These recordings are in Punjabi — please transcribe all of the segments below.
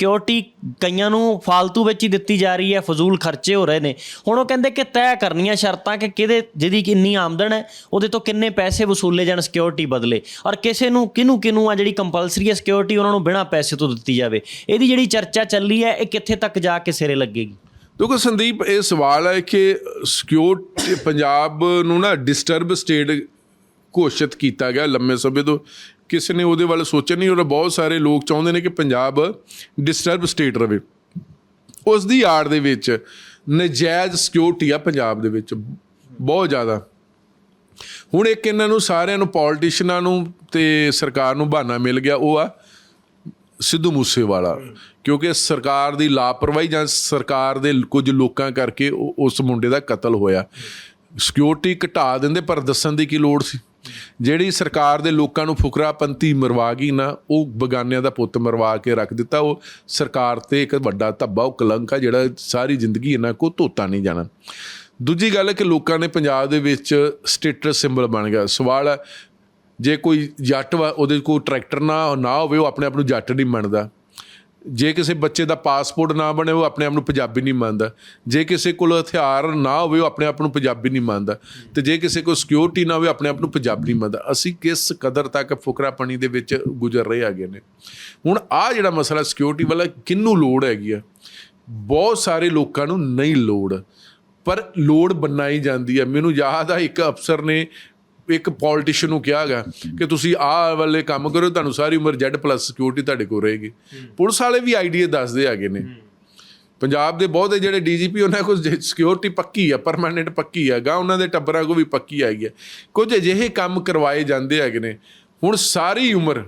ਸਿਕਿਉਰਿਟੀ ਕਈਆਂ ਨੂੰ ਫਾਲਤੂ ਵਿੱਚ ਹੀ ਦਿੱਤੀ ਜਾ ਰਹੀ ਹੈ, ਫਜ਼ੂਲ ਖਰਚੇ ਹੋ ਰਹੇ ਨੇ। ਹੁਣ ਉਹ ਕਹਿੰਦੇ ਕਿ ਤੈਅ ਕਰਨੀਆਂ ਸ਼ਰਤਾਂ ਕਿ ਕਿਹਦੇ, ਜਿਹਦੀ ਕਿੰਨੀ ਆਮਦਨ ਹੈ, ਉਹਦੇ ਤੋਂ ਕਿੰਨੇ ਪੈਸੇ ਵਸੂਲੇ ਜਾਣ ਸਿਕਿਉਰਿਟੀ ਬਦਲੇ। ਔਰ ਕਿਸੇ ਨੂੰ ਕਿਹਨੂੰ ਕਿਹਨੂੰ ਆ ਜਿਹੜੀ ਕੰਪਲਸਰੀ ਹੈ ਸਿਕਿਉਰਿਟੀ ਉਹਨਾਂ ਨੂੰ ਬਿਨਾਂ ਪੈਸੇ ਤੋਂ ਦਿੱਤੀ ਜਾਵੇ। ਇਹਦੀ ਜਿਹੜੀ ਚਰਚਾ ਚੱਲੀ ਹੈ, ਇਹ ਕਿੱਥੇ ਤੱਕ ਜਾ ਕੇ ਸਿਰੇ ਲੱਗੇਗੀ? ਦੇਖੋ ਸੰਦੀਪ, ਇਹ ਸਵਾਲ ਹੈ ਕਿ ਸਿਕਿਉਰਿਟੀ ਪੰਜਾਬ ਨੂੰ ਨਾ ਡਿਸਟਰਬ ਸਟੇਟ ਘੋਸ਼ਿਤ ਕੀਤਾ ਗਿਆ ਲੰਮੇ ਸਮੇਂ ਤੋਂ। ਕਿਸੇ ਨੇ ਉਹਦੇ ਵੱਲ ਸੋਚਿਆ ਨਹੀਂ ਔਰ ਬਹੁਤ ਸਾਰੇ ਲੋਕ ਚਾਹੁੰਦੇ ਨੇ ਕਿ ਪੰਜਾਬ ਡਿਸਟਰਬ ਸਟੇਟ ਰਵੇ ਉਸ ਦੀ ਆੜ ਦੇ ਵਿੱਚ ਨਜਾਇਜ਼ ਸਿਕਿਉਰਿਟੀ ਆ ਪੰਜਾਬ ਦੇ ਵਿੱਚ, ਬਹੁਤ ਜ਼ਿਆਦਾ। ਹੁਣ ਇੱਕ ਇਹਨਾਂ ਨੂੰ ਸਾਰਿਆਂ ਨੂੰ ਪੋਲਿਟਿਸ਼ੀਅਨਾਂ ਨੂੰ ਤੇ ਸਰਕਾਰ ਨੂੰ ਬਹਾਨਾ ਮਿਲ ਗਿਆ, ਉਹ ਆ ਸਿੱਧੂ ਮੂਸੇਵਾਲਾ। ਕਿਉਂਕਿ ਸਰਕਾਰ ਦੀ ਲਾਪਰਵਾਹੀ ਜਾਂ ਸਰਕਾਰ ਦੇ ਕੁਝ ਲੋਕਾਂ ਕਰਕੇ ਉਹ- ਉਸ ਮੁੰਡੇ ਦਾ ਕਤਲ ਹੋਇਆ। ਸਿਕਿਉਰਿਟੀ ਘਟਾ ਦਿੰਦੇ, ਪਰ ਦੱਸਣ ਦੀ ਕੀ ਲੋੜ ਸੀ? ਜਿਹੜੀ ਸਰਕਾਰ ਦੇ ਲੋਕਾਂ ਨੂੰ ਫੁਕਰਾਪੰਤੀ ਮਰਵਾ ਗਈ ਨਾ, ਉਹ ਬਗਾਨਿਆਂ ਦਾ ਪੁੱਤ ਮਰਵਾ ਕੇ ਰੱਖ ਦਿੱਤਾ। ਉਹ ਸਰਕਾਰ ਤੇ ਇੱਕ ਵੱਡਾ ਧੱਬਾ, ਉਹ ਕਲੰਕ ਆ ਜਿਹੜਾ ਸਾਰੀ ਜ਼ਿੰਦਗੀ ਇਹਨਾਂ ਕੋ ਧੋਤਾ ਨਹੀਂ ਜਾਣਾ। ਦੂਜੀ ਗੱਲ ਹੈ ਕਿ ਲੋਕਾਂ ਨੇ ਪੰਜਾਬ ਦੇ ਵਿੱਚ ਸਟੇਟਸ ਸਿੰਬਲ ਬਣ ਗਿਆ। ਸਵਾਲ ਹੈ, ਜੇ ਕੋਈ ਜੱਟ ਵਾ, ਉਹਦੇ ਕੋਲ ਟਰੈਕਟਰ ਨਾ ਨਾ ਹੋਵੇ, ਉਹ ਆਪਣੇ ਆਪ ਨੂੰ ਜੱਟ ਨਹੀਂ ਮੰਨਦਾ। ਜੇ ਕਿਸੇ ਬੱਚੇ ਦਾ ਪਾਸਪੋਰਟ ਨਾ ਬਣੇ, ਉਹ ਆਪਣੇ ਆਪ ਨੂੰ ਪੰਜਾਬੀ ਨਹੀਂ ਮੰਨਦਾ। ਜੇ ਕਿਸੇ ਕੋਲ ਹਥਿਆਰ ਨਾ ਹੋਵੇ, ਉਹ ਆਪਣੇ ਆਪ ਨੂੰ ਪੰਜਾਬੀ ਨਹੀਂ ਮੰਨਦਾ। ਤੇ ਜੇ ਕਿਸੇ ਕੋਲ ਸਿਕਿਉਰਿਟੀ ਨਾ ਹੋਵੇ ਆਪਣੇ ਆਪ ਨੂੰ ਪੰਜਾਬੀ ਨਹੀਂ ਮੰਨਦਾ। ਅਸੀਂ ਕਿਸ ਕਦਰ ਤੱਕ ਫੁਕਰਾਪਣੀ ਦੇ ਵਿੱਚ ਗੁਜ਼ਰ ਰਹੇ ਹੈਗੇ ਨੇ? ਹੁਣ ਆ ਜਿਹੜਾ ਮਸਲਾ ਸਿਕਿਉਰਿਟੀ ਵਾਲਾ, ਕਿੰਨੂੰ ਲੋੜ ਹੈਗੀ ਆ? ਬਹੁਤ ਸਾਰੇ ਲੋਕਾਂ ਨੂੰ ਨਹੀਂ ਲੋੜ। ਪਰ ਲੋੜ ਬਣਾਈ ਜਾਂਦੀ ਹੈ ਮੈਨੂੰ ਯਾਦ ਆ, ਇੱਕ ਅਫਸਰ ਨੇ ਇੱਕ ਪੋਲਿਟਿਸ਼ੀਅਨ ਨੂੰ ਕਿਹਾ ਗਿਆ ਕਿ ਤੁਸੀਂ ਆਹ ਵਾਲੇ ਕੰਮ ਕਰੋ ਤੁਹਾਨੂੰ ਸਾਰੀ ਉਮਰ Z+ ਸਿਕਿਉਰਿਟੀ ਤੁਹਾਡੇ ਕੋਲ ਰਹੇਗੀ। ਪੁਲਿਸ ਵਾਲੇ ਵੀ ਆਈਡੀਆ ਦੱਸਦੇ ਹੈਗੇ ਨੇ। ਪੰਜਾਬ ਦੇ ਬਹੁਤੇ ਜਿਹੜੇ ਡੀਜੀਪੀ ਉਹਨਾਂ ਕੋਲ ਸਿਕਿਉਰਿਟੀ ਪੱਕੀ ਆ ਪਰਮਾਨੈਂਟ ਪੱਕੀ ਆ ਗਾ ਉਹਨਾਂ ਦੇ ਟੱਬਰਾਂ ਕੋ ਵੀ ਪੱਕੀ ਹੈਗੀ ਆ। ਕੁਝ ਅਜਿਹੇ ਕੰਮ ਕਰਵਾਏ ਜਾਂਦੇ ਹੈਗੇ ਨੇ। ਹੁਣ ਸਾਰੀ ਉਮਰ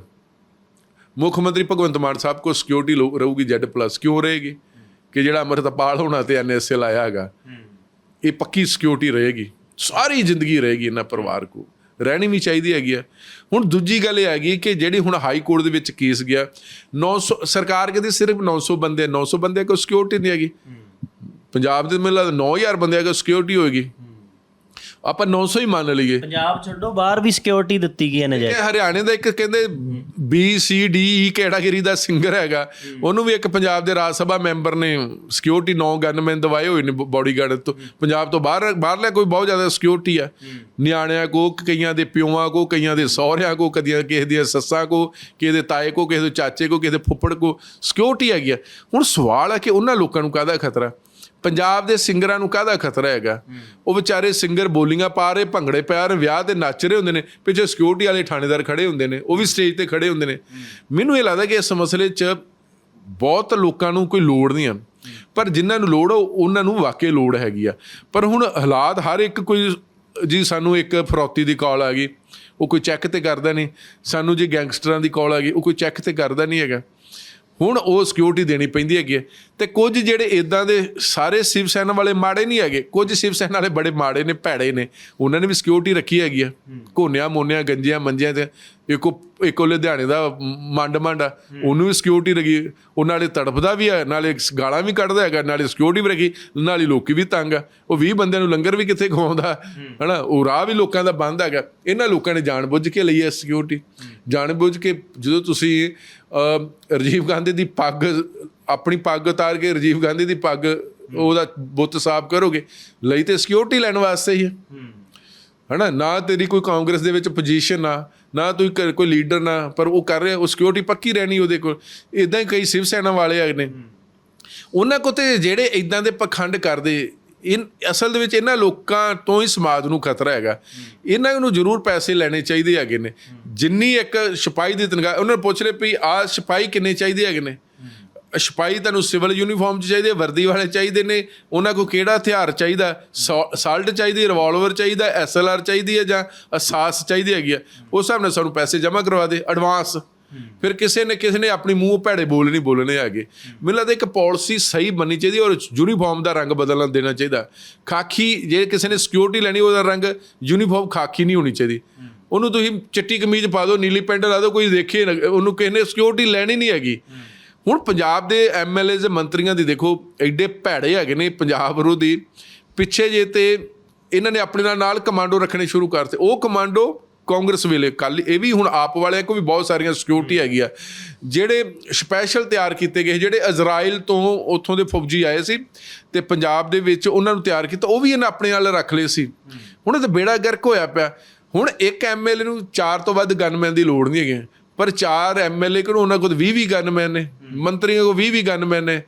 ਮੁੱਖ ਮੰਤਰੀ ਭਗਵੰਤ ਮਾਨ ਸਾਹਿਬ ਕੋ ਸਿਕਿਉਰਿਟੀ ਰਹੂਗੀ Z+ ਕਿਉਂ ਰਹੇਗੀ? ਕਿ ਜਿਹੜਾ ਅਮਰਤਪਾਲ ਹੋਣਾ ਤੇ ਐਨਐਸਏ ਲਾਇਆ ਹੈਗਾ ਇਹ ਪੱਕੀ ਸਿਕਿਉਰਿਟੀ ਰਹੇਗੀ। ਸਾਰੀ ਜ਼ਿੰਦਗੀ ਰਹੇਗੀ ਇਹਨਾਂ ਪਰਿਵਾਰ ਕੋ ਰਹਿਣੀ ਵੀ ਚਾਹੀਦੀ ਹੈਗੀ ਆ। ਹੁਣ ਦੂਜੀ ਗੱਲ ਇਹ ਹੈਗੀ ਕਿ ਜਿਹੜੀ ਹੁਣ ਹਾਈ ਕੋਰਟ ਦੇ ਵਿੱਚ ਕੇਸ ਗਿਆ 900 ਸਰਕਾਰ ਕਹਿੰਦੀ ਸਿਰਫ 900 ਬੰਦੇ 900 ਬੰਦੇ ਕੋ ਸਿਕਿਉਰਿਟੀ ਨਹੀਂ ਹੈਗੀ। ਪੰਜਾਬ ਦੇ ਮੈਨੂੰ ਲੱਗਦਾ 9000 ਬੰਦਿਆਂ ਕੋ ਸਿਕਿਉਰਿਟੀ ਹੋਏਗੀ। ਆਪਾਂ 900 ਹੀ ਮੰਨ ਲਈਏ। ਪੰਜਾਬ ਛੱਡੋ ਬਾਹਰ ਵੀ ਸਿਕਿਉਰਿਟੀ ਦਿੱਤੀ ਗਈ ਹੈ ਨਜਾਇਜ਼। ਇਹ ਹਰਿਆਣੇ ਦਾ ਇੱਕ ਕਹਿੰਦੇ B C D E category ਦਾ ਸਿੰਗਰ ਹੈਗਾ। ਉਹਨੂੰ ਵੀ ਇੱਕ ਪੰਜਾਬ ਦੇ ਰਾਜ ਸਭਾ ਮੈਂਬਰ ਨੇ ਸਿਕਿਉਰਿਟੀ ਨੌ ਗਨਮੈਨ ਦਵਾਏ ਹੋਏ ਨੇ ਬਾਡੀਗਾਰਡ ਤੋਂ। ਪੰਜਾਬ ਤੋਂ ਬਾਹਰ ਬਾਹਰਲਾ ਕੋਈ ਬਹੁਤ ਜ਼ਿਆਦਾ ਸਿਕਿਉਰਿਟੀ ਆ। ਨਿਆਣਿਆਂ ਕੋ ਕਈਆਂ ਦੇ ਪਿਓਾਂ ਕੋ ਕਈਆਂ ਦੇ ਸਹੁਰਿਆਂ ਕੋ ਕਦੀਆਂ ਕਿਸੇ ਦੀਆਂ ਸੱਸਾਂ ਕੋ ਕਿਸੇ ਦੇ ਤਾਏ ਕੋ ਕਿਸੇ ਦੇ ਚਾਚੇ ਕੋ ਕਿਸੇ ਦੇ ਫੁੱਫੜ ਕੋ ਸਿਕਿਉਰਿਟੀ ਹੈਗੀ ਆ। ਹੁਣ ਸਵਾਲ ਹੈ ਕਿ ਉਹਨਾਂ ਲੋਕਾਂ ਨੂੰ ਕਾਹਦਾ ਖਤਰਾ? ਪੰਜਾਬ ਦੇ ਸਿੰਗਰਾਂ ਨੂੰ ਕਾਹਦਾ ਖਤਰਾ ਹੈਗਾ? ਉਹ ਵਿਚਾਰੇ ਸਿੰਗਰ ਬੋਲੀਆਂ ਪਾ ਰਹੇ ਭੰਗੜੇ ਪਾ ਰਹੇ ਵਿਆਹ ਤੇ ਨੱਚ ਰਹੇ ਹੁੰਦੇ ਨੇ ਪਿੱਛੇ ਸਿਕਿਉਰਿਟੀ ਵਾਲੇ ਥਾਣੇਦਾਰ ਖੜੇ ਹੁੰਦੇ ਨੇ ਉਹ ਵੀ ਸਟੇਜ ਤੇ ਖੜੇ ਹੁੰਦੇ ਨੇ। ਮੈਨੂੰ ਇਹ ਲੱਗਦਾ ਕਿ ਇਸ ਮਸਲੇ 'ਚ ਬਹੁਤ ਲੋਕਾਂ ਨੂੰ ਕੋਈ ਲੋੜ ਨਹੀਂ ਆ। ਪਰ ਜਿਨ੍ਹਾਂ ਨੂੰ ਲੋੜ ਉਹਨਾਂ ਨੂੰ ਵਾਕਈ ਲੋੜ ਹੈਗੀ ਆ। ਪਰ ਹੁਣ ਹਾਲਾਤ ਹਰ ਇੱਕ ਕੋਈ ਜੀ ਸਾਨੂੰ ਇੱਕ ਫਰੌਤੀ ਦੀ ਕਾਲ ਆ ਗਈ ਉਹ ਕੋਈ ਚੈੱਕ ਤੇ ਕਰਦਾ ਨਹੀਂ। ਸਾਨੂੰ ਜੇ ਗੈਂਗਸਟਰਾਂ ਦੀ ਕਾਲ ਆ ਗਈ ਉਹ ਕੋਈ ਚੈੱਕ ਤੇ ਕਰਦਾ ਨਹੀਂ ਹੈਗਾ। ਹੁਣ ਉਹ ਸਿਕਿਉਰਿਟੀ ਦੇਣੀ ਪੈਂਦੀ ਹੈਗੀ ਤੇ ਕੁਝ ਜਿਹੜੇ ਇਦਾਂ ਦੇ ਸਾਰੇ ਸ਼ਿਵ ਸੈਨਾ ਵਾਲੇ ਮਾੜੇ ਨਹੀਂ ਹੈਗੇ ਕੁਝ ਸ਼ਿਵ ਸੈਨਾ ਵਾਲੇ ਬੜੇ ਮਾੜੇ ਨੇ ਭੈੜੇ ਨੇ ਉਹਨਾਂ ਨੇ ਵੀ ਸਿਕਿਉਰਿਟੀ ਰੱਖੀ ਹੈਗੀ ਆ ਕੋਨਿਆਂ ਮੋਨਿਆਂ ਗੰਜਿਆਂ ਮੰਜਿਆਂ ਤੇ ਇੱਕ ਇੱਕੋ ਇੱਕੋ ਲੁਧਿਆਣੇ ਦਾ ਮੰਡ ਮੰਡ ਆ ਉਹਨੂੰ ਵੀ ਸਿਕਿਉਰਿਟੀ ਰੱਖੀ ਉਹ ਨਾਲੇ ਤੜਫਦਾ ਵੀ ਹੈ ਨਾਲੇ ਗਾਲਾਂ ਵੀ ਕੱਢਦਾ ਹੈਗਾ ਨਾਲੇ ਸਿਕਿਉਰਿਟੀ ਵੀ ਰੱਖੀ ਨਾਲੇ ਲੋਕੀ ਵੀ ਤੰਗ ਆ। ਉਹ 20 ਬੰਦਿਆਂ ਨੂੰ ਲੰਗਰ ਵੀ ਕਿੱਥੇ ਖਵਾਉਂਦਾ? ਹਨਾ? ਉਹ ਰਾਹ ਵੀ ਲੋਕਾਂ ਦਾ ਬੰਦ ਹੈਗਾ। ਇਹਨਾਂ ਲੋਕਾਂ ਨੇ ਜਾਣਬੁੱਝ ਕੇ ਲਈ ਹੈ ਸਿਕਿਉਰਿਟੀ ਜਾਣਬੁੱਝ ਕੇ ਜਦੋਂ ਤੁਸੀਂ ਅਹ, ਰਾਜੀਵ ਗਾਂਧੀ ਦੀ ਪੱਗ ਆਪਣੀ ਪੱਗ ਉਤਾਰ ਕੇ ਰਾਜੀਵ ਗਾਂਧੀ ਦੀ ਪੱਗ ਉਹਦਾ ਬੁੱਤ ਸਾਫ਼ ਕਰੋਗੇ ਲਈ ਤੇ ਸਿਕਿਉਰਿਟੀ ਲੈਣ ਵਾਸਤੇ ਹੀ ਹੈ। ਹਨਾ? ਨਾ ਤੇਰੀ ਕੋਈ ਕਾਂਗਰਸ ਦੇ ਵਿੱਚ ਪੋਜੀਸ਼ਨ ਆ ਨਾ ਤੂੰ ਕੋਈ ਲੀਡਰ ਨਾ ਪਰ ਉਹ ਕਰ ਰਿਹਾ ਉਹ ਸਿਕਿਉਰਿਟੀ ਪੱਕੀ ਰਹਿਣੀ ਉਹਦੇ ਕੋਲ। ਇਦਾਂ ਹੀ ਕਈ ਸ਼ਿਵ ਸੈਨਾ ਵਾਲੇ ਆ ਨੇ। ਉਹਨਾਂ ਕੋ ਤੇ ਜਿਹੜੇ ਇਦਾਂ ਦੇ ਪਖੰਡ ਕਰਦੇ ਇਨ ਅਸਲ ਦੇ ਵਿੱਚ ਇਹਨਾਂ ਲੋਕਾਂ ਤੋਂ ਹੀ ਸਮਾਜ ਨੂੰ ਖਤਰਾ ਹੈਗਾ। ਇਹਨਾਂ ਨੂੰ ਜ਼ਰੂਰ ਪੈਸੇ ਲੈਣੇ ਚਾਹੀਦੇ ਹੈਗੇ ਨੇ। ਜਿੰਨੀ ਇੱਕ ਸਿਪਾਹੀ ਦੀ ਤਨਖਾਹ ਉਹਨਾਂ ਨੂੰ ਪੁੱਛ ਲੈ ਵੀ ਆ ਸਿਪਾਹੀ ਕਿੰਨੇ ਚਾਹੀਦੇ ਹੈਗੇ ਨੇ? ਸਿਪਾਹੀ ਤੁਹਾਨੂੰ ਸਿਵਲ ਯੂਨੀਫਾਰਮ ਚ ਚਾਹੀਦੇ, ਵਰਦੀ ਵਾਲੇ ਚਾਹੀਦੇ ਨੇ, ਉਹਨਾਂ ਕੋ ਕਿਹੜਾ ਹਥਿਆਰ ਚਾਹੀਦਾ? ਸਾਲਟ ਚਾਹੀਦੀ ਰਿਵਾਲਵਰ ਚਾਹੀਦਾ ਐਸਐਲਆਰ ਚਾਹੀਦੀ ਹੈ ਜਾਂ ਅਸਾਸ ਚਾਹੀਦੀ ਹੈਗੀ ਆ ਉਸ ਹਿਸਾਬ ਨਾਲ ਸਾਨੂੰ ਪੈਸੇ ਜਮ੍ਹਾਂ ਕਰਵਾ ਦੇ ਐਡਵਾਂਸ ਫਿਰ ਕਿਸੇ ਨੇ ਕਿਸੇ ਨੇ ਆਪਣੀ ਮੂੰਹ ਭੈੜੇ ਬੋਲ ਨਹੀਂ ਬੋਲਣੇ ਹੈਗੇ। ਮੈਨੂੰ ਲੱਗਦਾ ਇੱਕ ਪਾਲਿਸੀ ਸਹੀ ਬਣਨੀ ਚਾਹੀਦੀ ਔਰ ਯੂਨੀਫਾਰਮ ਦਾ ਰੰਗ ਬਦਲਣਾ ਦੇਣਾ ਚਾਹੀਦਾ। ਖਾਕੀ, ਜੇ ਕਿਸੇ ਨੇ ਸਿਕਿਉਰਿਟੀ ਲੈਣੀ, ਉਹਦਾ ਰੰਗ ਯੂਨੀਫਾਰਮ ਖਾਕੀ ਨਹੀਂ ਹੋਣੀ ਚਾਹੀਦੀ। ਉਹਨੂੰ ਤੁਸੀਂ ਚਿੱਟੀ ਕਮੀਜ਼ ਪਾ ਦਿਓ, ਨੀਲੀ ਪੈਂਟ ਲਾ ਦਿਓ, ਕੋਈ ਦੇਖੇ ਨਾ- ਉਹਨੂੰ ਕਿਸੇ ਨੇ ਸਿਕਿਉਰਿਟੀ ਲੈਣੀ ਨਹੀਂ ਹੈਗੀ। ਹੁਣ ਪੰਜਾਬ ਦੇ ਐਮਐਲਏ ਦੇ ਮੰਤਰੀਆਂ ਦੀ ਦੇਖੋ, ਐਡੇ ਭੈੜੇ ਹੈਗੇ ਨੇ ਪੰਜਾਬ ਵਿਰੋਧੀ। ਪਿੱਛੇ ਜੇ ਤੇ ਇਹਨਾਂ ਨੇ ਆਪਣੇ ਨਾਲ ਨਾਲ ਕਮਾਂਡੋ ਰੱਖਣੇ ਸ਼ੁਰੂ ਕਰਤੇ। ਉਹ ਕਮਾਂਡੋ ਕਾਂਗਰਸ ਵੇਲੇ। ਕੱਲ ਇਹ ਵੀ ਹੁਣ ਆਪ ਵਾਲਿਆਂ ਕੋ ਵੀ ਬਹੁਤ ਸਾਰੀਆਂ ਸਿਕਿਉਰਿਟੀ ਹੈਗੀ ਆ। ਜਿਹੜੇ ਸਪੈਸ਼ਲ ਤਿਆਰ ਕੀਤੇ ਗਏ ਜਿਹੜੇ ਇਜ਼ਰਾਈਲ ਤੋਂ ਉੱਥੋਂ ਦੇ ਫੌਜੀ ਆਏ ਸੀ ਤੇ ਪੰਜਾਬ ਦੇ ਵਿੱਚ ਉਹਨਾਂ ਨੂੰ ਤਿਆਰ ਕੀਤਾ, ਉਹ ਵੀ ਇਹਨਾਂ ਆਪਣੇ ਨਾਲ ਰੱਖ ਲਏ ਸੀ। ਹੁਣ ਇਹ ਤਾਂ ਬੇੜਾ ਗਰਕ ਹੋਇਆ ਪਿਆ। ਹੁਣ ਇੱਕ ਐਮਐਲਏ ਨੂੰ ਚਾਰ ਤੋਂ ਵੱਧ ਗਨਮੈਨ ਦੀ ਲੋੜ ਨਹੀਂ ਹੈਗੀ। ਪਰ ਚਾਰ ਐਮਐਲਏ ਕੋਲ ਉਹਨਾਂ ਕੋਲ 20 20 ਗਨਮੈਨ ਨੇ, ਮੰਤਰੀਆਂ ਕੋਲ 20 20 ਗਨਮੈਨ ਨੇ।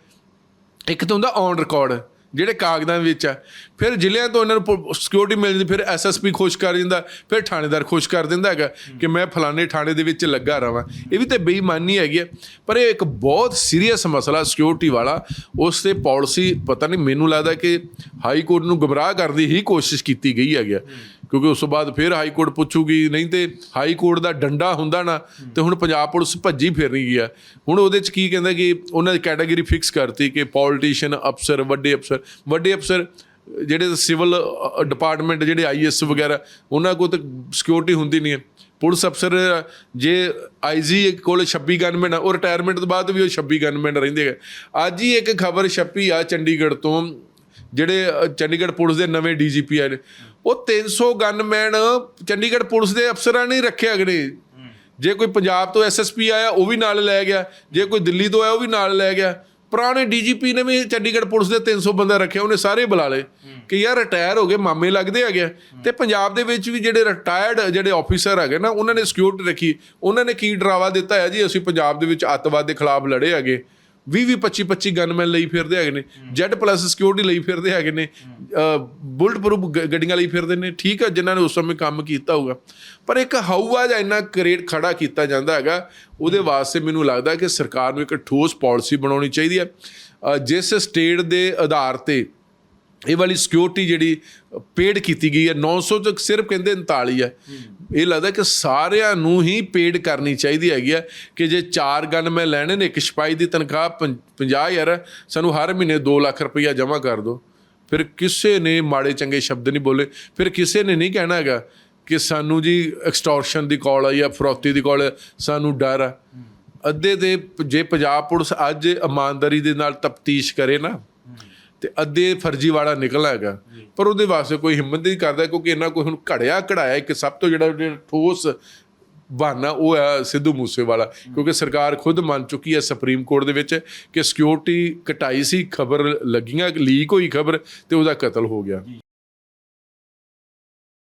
ਇੱਕ ਤਾਂ ਹੁੰਦਾ ਔਨ ਰਿਕਾਰਡ ਜਿਹੜੇ ਕਾਗਜ਼ਾਂ ਵਿੱਚ ਆ। ਫਿਰ ਜ਼ਿਲ੍ਹਿਆਂ ਤੋਂ ਇਹਨਾਂ ਨੂੰ ਸਿਕਿਉਰਿਟੀ ਮਿਲ ਜਾਂਦੀ, ਫਿਰ ਐਸਐਸਪੀ ਖੁਸ਼ ਕਰ ਦਿੰਦਾ, ਫਿਰ ਥਾਣੇਦਾਰ ਖੁਸ਼ ਕਰ ਦਿੰਦਾ ਹੈਗਾ ਕਿ ਮੈਂ ਫਲਾਣੇ ਥਾਣੇ ਦੇ ਵਿੱਚ ਲੱਗਾ ਰਵਾਂ ਇਹ ਵੀ ਤੇ ਬੇਈਮਾਨੀ ਹੈਗੀ ਆ। ਪਰ ਇਹ ਇੱਕ ਬਹੁਤ ਸੀਰੀਅਸ ਮਸਲਾ ਸਿਕਿਉਰਿਟੀ ਵਾਲਾ, ਉਸ ਤੇ ਪਾਲਿਸੀ ਪਤਾ ਨਹੀਂ ਮੈਨੂੰ ਲੱਗਦਾ ਕਿ ਹਾਈ ਕੋਰਟ ਨੂੰ ਗੁੰਮਰਾਹ ਕਰਨ ਦੀ ਹੀ ਕੋਸ਼ਿਸ਼ ਕੀਤੀ ਗਈ ਹੈਗੀ ਹੈ। ਕਿਉਂਕਿ ਉਸ ਤੋਂ ਬਾਅਦ ਫਿਰ ਹਾਈ ਕੋਰਟ ਪੁੱਛੂਗੀ, ਨਹੀਂ ਤੇ ਹਾਈ ਕੋਰਟ ਦਾ ਡੰਡਾ ਹੁੰਦਾ ਨਾ, ਤੇ ਹੁਣ ਪੰਜਾਬ ਪੁਲਿਸ ਭੱਜੀ ਫਿਰਨੀ ਗਈ ਆ। ਹੁਣ ਉਹਦੇ ਚ ਕੀ ਕਹਿੰਦਾ ਕਿ ਉਹਨਾਂ ਦੀ ਕੈਟਾਗਰੀ ਫਿਕਸ ਕਰਤੀ ਕਿ ਪੋਲੀਟੀਸ਼ੀਅਨ ਅਫਸਰ, ਵੱਡੇ ਅਫਸਰ ਵੱਡੇ ਅਫਸਰ ਜਿਹੜੇ ਸਿਵਲ ਡਿਪਾਰਟਮੈਂਟ ਜਿਹੜੇ ਆਈਐਸ ਵਗੈਰਾ, ਉਹਨਾਂ ਕੋਲ ਤਾਂ ਸਿਕਿਉਰਿਟੀ ਹੁੰਦੀ ਨਹੀਂ ਹੈ। ਪੁਲਿਸ ਅਫਸਰ ਜੇ ਆਈਜੀ ਕੋਲ 26 ਗਨਮੈਨ ਆ, ਉਹ ਰਿਟਾਇਰਮੈਂਟ ਤੋਂ ਬਾਅਦ ਵੀ ਉਹ 26 ਗਨਮੈਨ ਰਹਿੰਦੇ ਹੈ ਅੱਜ ਹੀ ਇੱਕ ਖਬਰ ਛਪੀ ਆ ਚੰਡੀਗੜ੍ਹ ਤੋਂ, ਜਿਹੜੇ ਚੰਡੀਗੜ੍ਹ ਪੁਲਿਸ ਦੇ ਨਵੇਂ ਡੀਜੀਪੀ ਆਏ ਨੇ। ਉਹ 300 ਗਨਮੈਨ ਚੰਡੀਗੜ੍ਹ ਪੁਲਿਸ ਦੇ ਅਫਸਰਾਂ ਨੇ ਰੱਖੇ ਅਗਨੇ ਜੇ ਕੋਈ ਪੰਜਾਬ ਤੋਂ ਐਸਐਸਪੀ ਆਇਆ, ਉਹ ਵੀ ਨਾਲ ਲੈ ਗਿਆ। ਜੇ ਕੋਈ ਦਿੱਲੀ ਤੋਂ ਆਇਆ, ਉਹ ਵੀ ਨਾਲ ਲੈ ਗਿਆ। ਪੁਰਾਣੇ ਡੀਜੀਪੀ ਨੇ ਵੀ ਚੰਡੀਗੜ੍ਹ ਪੁਲਿਸ ਦੇ 300 ਬੰਦਾ ਰੱਖਿਆ ਉਹਨੇ ਸਾਰੇ ਬੁਲਾ ਲਏ ਕਿ ਯਾਰ ਰਿਟਾਇਰ ਹੋ ਗਏ, ਮਾਮੇ ਲੱਗਦੇ ਹੈਗੇ ਤੇ ਪੰਜਾਬ ਦੇ ਵਿੱਚ ਵੀ ਜਿਹੜੇ ਰਿਟਾਇਰਡ ਜਿਹੜੇ ਆਫੀਸਰ ਹੈਗੇ ਨਾ, ਉਹਨਾਂ ਨੇ ਸਿਕਿਉਰਿਟੀ ਰੱਖੀ। ਉਹਨਾਂ ਨੇ ਕੀ ਡਰਾਵਾ ਦਿੱਤਾ ਹੈ ਜੀ? ਅਸੀਂ ਪੰਜਾਬ ਦੇ ਵਿੱਚ ਅੱਤਵਾਦ ਦੇ ਖਿਲਾਫ ਲੜੇ ਹੈਗੇ। 20 20 25 25 ਗਨਮੈਨ ਲਈ ਫਿਰਦੇ ਹੈਗੇ ਨੇ। ਜੈਡ ਪਲੱਸ ਸਿਕਿਉਰਿਟੀ ਲਈ ਫਿਰਦੇ ਹੈਗੇ ਨੇ। ਬੁਲਟ ਪ੍ਰੂਫ ਗੱਡੀਆਂ ਲਈ ਫਿਰਦੇ ਨੇ। ਠੀਕ ਹੈ ਜਿਨ੍ਹਾਂ ਨੇ ਉਸ ਸਮੇਂ ਕੰਮ ਕੀਤਾ ਹੋਊਗਾ। ਪਰ ਇੱਕ ਹਊਆ ਜਾਂ ਇੰਨਾ ਕ੍ਰੀਏਟ ਖੜਾ ਕੀਤਾ ਜਾਂਦਾ ਹੈਗਾ ਉਹਦੇ ਵਾਸਤੇ ਮੈਨੂੰ ਲੱਗਦਾ ਕਿ ਸਰਕਾਰ ਨੂੰ ਇੱਕ ਠੋਸ ਪਾਲਿਸੀ ਬਣਾਉਣੀ ਚਾਹੀਦੀ ਹੈ। ਜਿਸ ਸਟੇਟ ਦੇ ਆਧਾਰ ਤੇ ਇਹ ਵਾਲੀ ਸਿਕਿਉਰਿਟੀ ਜਿਹੜੀ ਪੇਡ ਕੀਤੀ ਗਈ ਹੈ 900 ਚ ਸਿਰਫ ਕਹਿੰਦੇ 39 ਹੈ। ਇਹ ਲੱਗਦਾ ਕਿ ਸਾਰਿਆਂ ਨੂੰ ਹੀ ਪੇਡ ਕਰਨੀ ਚਾਹੀਦੀ ਹੈਗੀ ਹੈ ਕਿ ਜੇ ਚਾਰ ਗਨ ਮੈਂ ਲੈਣੇ ਨੇ ਇੱਕ ਸਿਪਾਹੀ ਦੀ ਤਨਖਾਹ 50000 ਹੈ ਸਾਨੂੰ ਹਰ ਮਹੀਨੇ 2 ਲੱਖ ਰੁਪਈਆ ਜਮ੍ਹਾਂ ਕਰ ਦਿਓ। ਫਿਰ ਕਿਸੇ ਨੇ ਮਾੜੇ ਚੰਗੇ ਸ਼ਬਦ ਨਹੀਂ ਬੋਲੇ, ਫਿਰ ਕਿਸੇ ਨੇ ਨਹੀਂ ਕਹਿਣਾ ਹੈਗਾ ਕਿ ਸਾਨੂੰ ਜੀ ਐਕਸਟੋਰਸ਼ਨ ਦੀ ਕਾਲ ਆ ਜਾਂ ਫਰੋਤੀ ਦੀ ਕਾਲ ਸਾਨੂੰ ਡਰ ਆ। ਅੱਧੇ ਦੇ ਜੇ ਪੰਜਾਬ ਪੁਲਿਸ ਅੱਜ ਇਮਾਨਦਾਰੀ ਦੇ ਨਾਲ ਤਫਤੀਸ਼ ਕਰੇ ਨਾ, ਤੇ ਅੱਧੇ ਫਰਜ਼ੀ ਵਾਲਾ ਨਿਕਲ ਹੈਗਾ। ਪਰ ਉਹਦੇ ਵਾਸਤੇ ਕੋਈ ਹਿੰਮਤ ਨਹੀਂ ਕਰਦਾ ਕਿਉਂਕਿ ਇਹਨਾਂ ਕੋਈ ਹੁਣ ਘੜਿਆ ਕਢਾਇਆ ਇੱਕ ਸਭ ਤੋਂ ਜਿਹੜਾ ਠੋਸ ਬਹਾਨਾ ਉਹ ਹੈ ਸਿੱਧੂ ਮੂਸੇਵਾਲਾ, ਕਿਉਂਕਿ ਸਰਕਾਰ ਖੁਦ ਮੰਨ ਚੁੱਕੀ ਹੈ ਸੁਪਰੀਮ ਕੋਰਟ ਦੇ ਵਿੱਚ ਕਿ ਸਿਕਿਉਰਿਟੀ ਘਟਾਈ ਸੀ, ਖਬਰ ਲੱਗੀਆਂ ਲੀਕ ਹੋਈ ਖਬਰ ਤੇ ਉਹਦਾ ਕਤਲ ਹੋ ਗਿਆ।